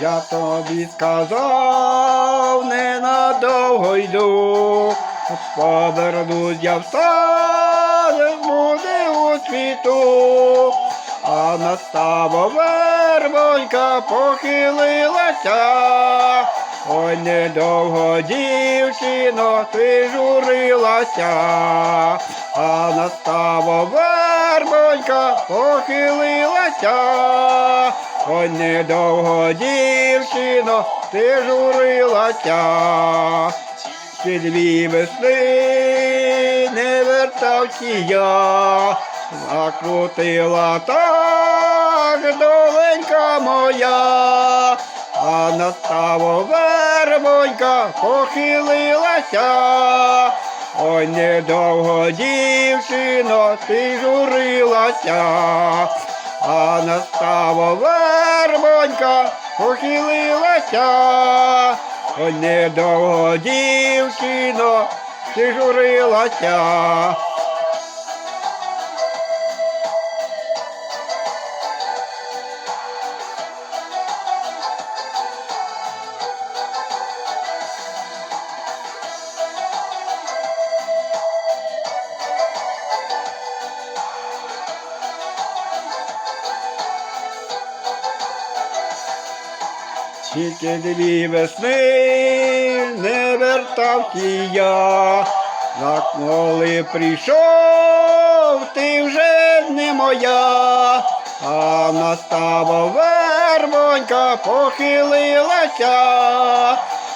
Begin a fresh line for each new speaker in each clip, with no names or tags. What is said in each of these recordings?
Я тобі сказав, ненадовго йду, повернусь я встане, буде у світу, а настава вербонька похилилася. Ой, недовго, дівчино, ти журилася, а настава вербонька похилилася. Ой, недовго, дівчино, ти журилася. Чи дві весни не вертався я, закрутила так доленька моя, а настава вербонька похилилася. Ой, недовго, дівчино, ти журилася, а настава вербонька похилилася. Ой, недовго, дівчино, ти журилася. Тільки дві весни не вертався я, так коли прийшов, ти вже не моя, а настава вербонька похилилася.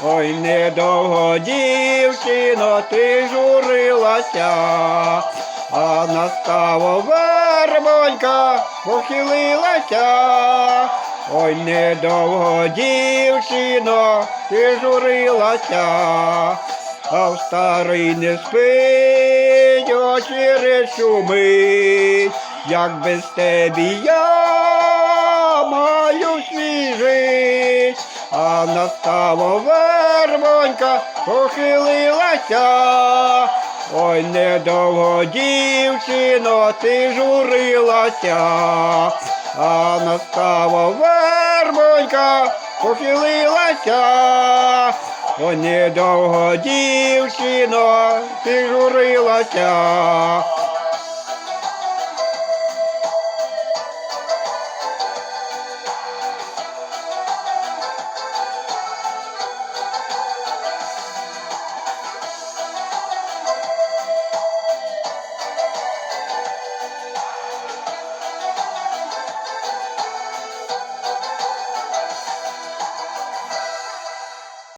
Ой, недовго, дівчино, ти журилася, а настава вербонька похилилася. Ой, недовго, дівчино, ти журилася, а в старий не спить, очі речумить, як без тебе я маю жить, а настава вербонька похилилася. Ой, недовго, дівчино, ти журилася, а настава вербонька похилилася. О, недовго, дівчино, ти журилася,